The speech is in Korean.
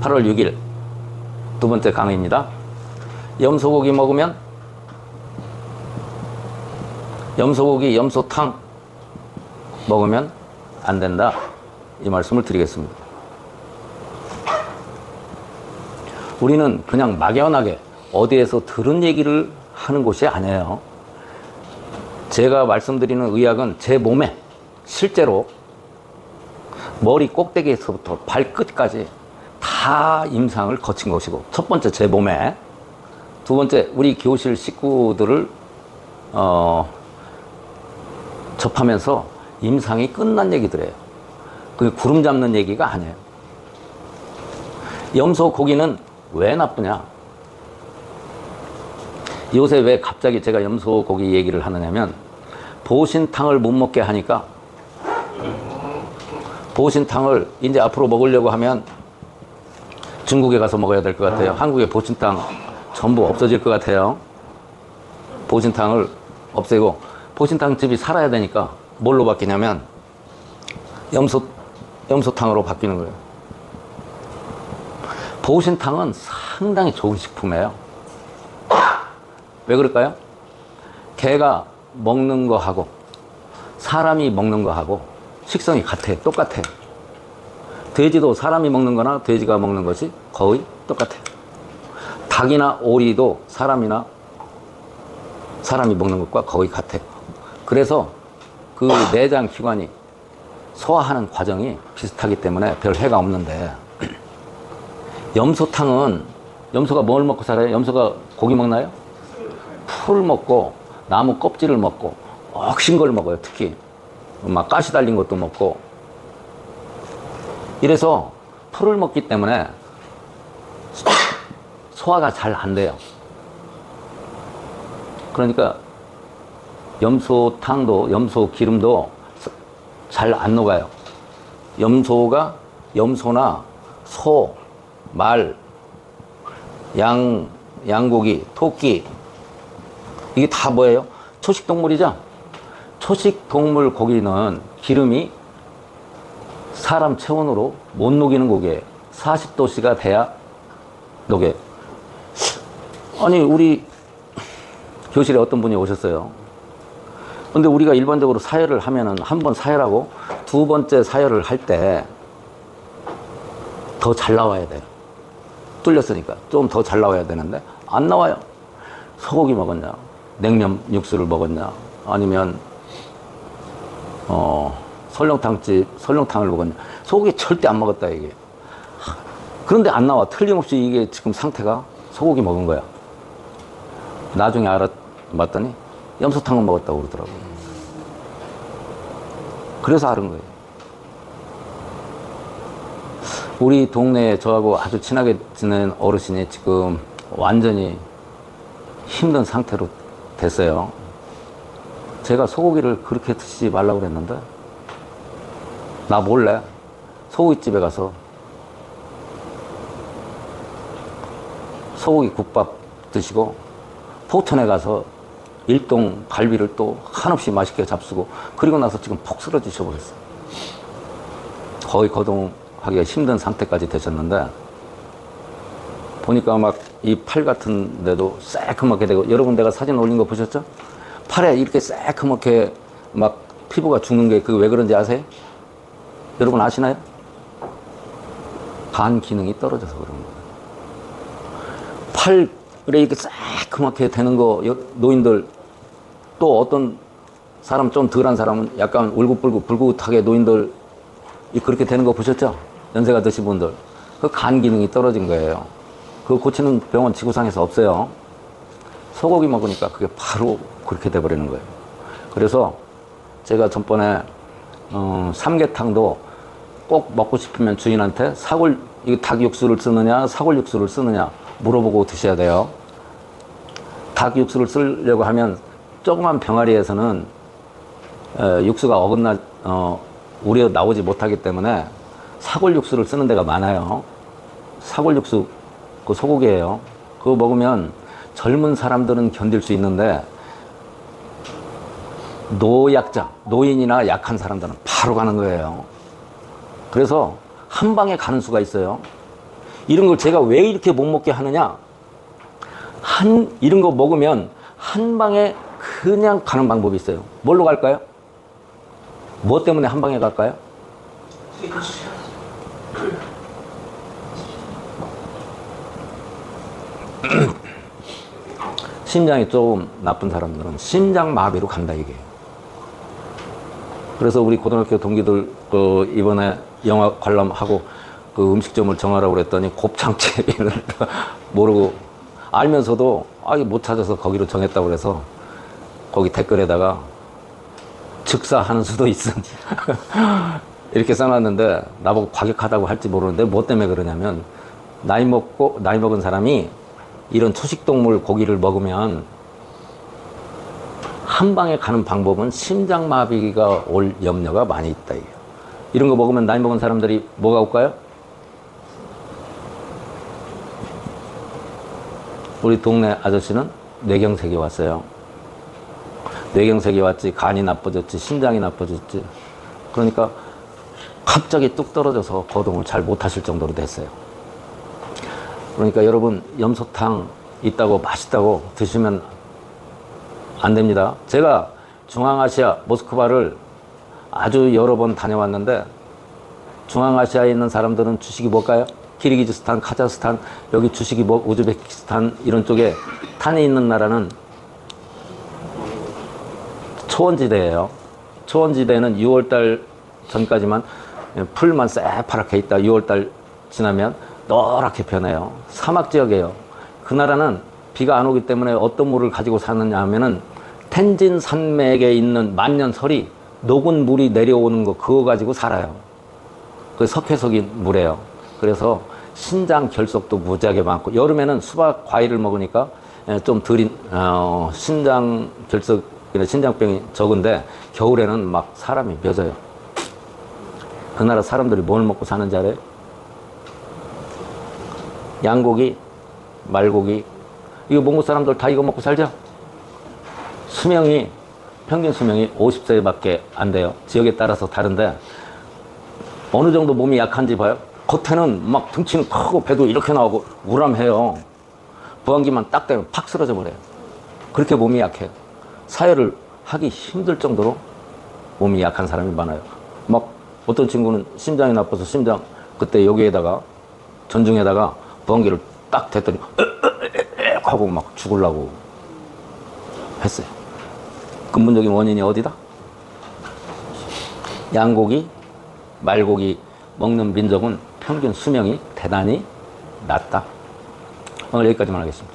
8월 6일 두 번째 강의입니다. 염소고기 먹으면 염소고기, 염소탕 먹으면 안 된다. 이 말씀을 드리겠습니다. 우리는 그냥 막연하게 어디에서 들은 얘기를 하는 곳이 아니에요. 제가 말씀드리는 의학은 제 몸에 실제로 머리 꼭대기에서부터 발끝까지 다 임상을 거친 것이고 첫 번째 제 몸에 두 번째 우리 교실 식구들을 어, 접하면서 임상이 끝난 얘기들이에요. 그 구름 잡는 얘기가 아니에요. 염소 고기는 왜 나쁘냐? 요새 왜 갑자기 제가 염소 고기 얘기를 하느냐면 보신탕을 못 먹게 하니까 보신탕을 이제 앞으로 먹으려고 하면 중국에 가서 먹어야 될 것 같아요. 한국의 보신탕 전부 없어질 것 같아요. 보신탕을 없애고 보신탕 집이 살아야 되니까 뭘로 바뀌냐면 염소 염소탕으로 바뀌는 거예요. 보신탕은 상당히 좋은 식품이에요. 왜 그럴까요? 개가 먹는 거하고 사람이 먹는 거하고 식성이 같아요. 똑같아요. 돼지도 사람이 먹는 거나 돼지가 먹는 것이 거의 똑같아요. 닭이나 오리도 사람이나 사람이 먹는 것과 거의 같아요. 그래서 그 내장 기관이 소화하는 과정이 비슷하기 때문에 별 해가 없는데 염소탕은 염소가 뭘 먹고 살아요? 염소가 고기 먹나요? 풀 먹고 나무 껍질을 먹고 억신 걸 먹어요. 특히 막 가시 달린 것도 먹고 이래서 풀을 먹기 때문에 소화가 잘 안 돼요. 그러니까 염소탕도 염소 기름도 잘 안 녹아요. 염소가 염소나 소, 말, 양, 양고기, 토끼 이게 다 뭐예요? 초식 동물이죠? 초식 동물 고기는 기름이 사람 체온으로 못 녹이는 고기예요. 40도씨가 돼야 녹여요. 아니, 우리 교실에 어떤 분이 오셨어요. 근데 우리가 일반적으로 사열을 하면은 한 번 사열하고 두 번째 사열을 할 때 더 잘 나와야 돼요. 뚫렸으니까 좀 더 잘 나와야 되는데 안 나와요. 소고기 먹었냐, 냉면 육수를 먹었냐, 아니면 어 설렁탕집 설렁탕을 먹었냐, 소고기 절대 안 먹었다 이게. 하, 그런데 안 나와. 틀림없이 이게 지금 상태가 소고기 먹은 거야. 나중에 알아봤더니 염소탕을 먹었다고 그러더라고요. 그래서 알은 거예요. 우리 동네에 저하고 아주 친하게 지낸 어르신이 지금 완전히 힘든 상태로 됐어요. 제가 소고기를 그렇게 드시지 말라고 그랬는데, 나 몰래 소고기집에 가서 소고기 국밥 드시고, 포천에 가서 일동 갈비를 또 한없이 맛있게 잡수고, 그리고 나서 지금 폭 쓰러지셔 버렸어요. 거의 거동하기가 힘든 상태까지 되셨는데, 보니까 막 이 팔 같은 데도 새카맣게 되고 여러분 내가 사진 올린 거 보셨죠? 팔에 이렇게 새카맣게 막 피부가 죽는 게 그 왜 그런지 아세요? 여러분 아시나요? 간 기능이 떨어져서 그런 거예요. 팔에 이렇게 새카맣게 되는 거 여- 노인들 또 어떤 사람 좀 덜한 사람은 약간 울긋불긋 불긋하게 노인들 이 그렇게 되는 거 보셨죠? 연세가 드신 분들 그 간 기능이 떨어진 거예요. 그 고치는 병원 지구상에서 없어요. 소고기 먹으니까 그게 바로 그렇게 돼버리는 거예요. 그래서 제가 전번에 어, 삼계탕도 꼭 먹고 싶으면 주인한테 사골 이거 닭 육수를 쓰느냐 사골 육수를 쓰느냐 물어보고 드셔야 돼요. 닭 육수를 쓰려고 하면 조그만 병아리에서는 에, 육수가 어긋나 어, 우려 나오지 못하기 때문에 사골 육수를 쓰는 데가 많아요. 사골 육수 그 소고기예요. 그거 먹으면 젊은 사람들은 견딜 수 있는데 노약자, 노인이나 약한 사람들은 바로 가는 거예요. 그래서 한 방에 가는 수가 있어요. 이런 걸 제가 왜 이렇게 못 먹게 하느냐? 한 이런 거 먹으면 한 방에 그냥 가는 방법이 있어요. 뭘로 갈까요? 뭐 때문에 한 방에 갈까요? 심장이 조금 나쁜 사람들은 심장 마비로 간다 이게. 그래서 우리 고등학교 동기들 그 이번에 영화 관람하고 그 음식점을 정하라고 그랬더니 곱창집을 모르고 알면서도 아못 찾아서 거기로 정했다고 그래서 거기 댓글에다가 즉사하는 수도 있음. 이렇게 써놨는데 나보고 과격하다고 할지 모르는데 뭐 때문에 그러냐면 나이 먹고 나이 먹은 사람이 이런 초식동물 고기를 먹으면 한 방에 가는 방법은 심장마비가 올 염려가 많이 있다. 이게. 이런 거 먹으면 나이 먹은 사람들이 뭐가 올까요? 우리 동네 아저씨는 뇌경색이 왔어요. 뇌경색이 왔지, 간이 나빠졌지, 심장이 나빠졌지. 그러니까 갑자기 뚝 떨어져서 거동을 잘 못하실 정도로 됐어요. 그러니까 여러분 염소탕 있다고 맛있다고 드시면 안 됩니다. 제가 중앙아시아 모스크바를 아주 여러 번 다녀왔는데 중앙아시아에 있는 사람들은 주식이 뭘까요? 키르기즈스탄, 카자흐스탄, 여기 주식이 뭐 우즈베키스탄 이런 쪽에 탄이 있는 나라는 초원지대예요. 초원지대는 6월달 전까지만 풀만 새파랗게 있다. 6월달 지나면 노랗게 변해요. 사막 지역이에요. 그 나라는 비가 안 오기 때문에 어떤 물을 가지고 사느냐 하면은 텐진 산맥에 있는 만년설이 녹은 물이 내려오는 거 그거 가지고 살아요. 그 석회석이 물이에요. 그래서 신장 결석도 무지하게 많고 여름에는 수박 과일을 먹으니까 예, 좀 덜인 어, 신장 결석 신장병이 적은데 겨울에는 막 사람이 벼져요. 그 나라 사람들이 뭘 먹고 사는지 알아요? 양고기, 말고기 이거 몽골 사람들 다 이거 먹고 살죠? 수명이 평균 수명이 50세밖에 안 돼요. 지역에 따라서 다른데 어느 정도 몸이 약한지 봐요. 겉에는 막 등치는 크고 배도 이렇게 나오고 우람해요. 부항기만 딱 되면 팍 쓰러져 버려요. 그렇게 몸이 약해요. 사회를 하기 힘들 정도로 몸이 약한 사람이 많아요. 막 어떤 친구는 심장이 나빠서 심장 그때 여기에다가 전중에다가 부항기를 딱 댔더니 하고 막 죽으려고 했어요. 근본적인 원인이 어디다? 양고기, 말고기 먹는 민족은 평균 수명이 대단히 낮다. 오늘 여기까지만 하겠습니다.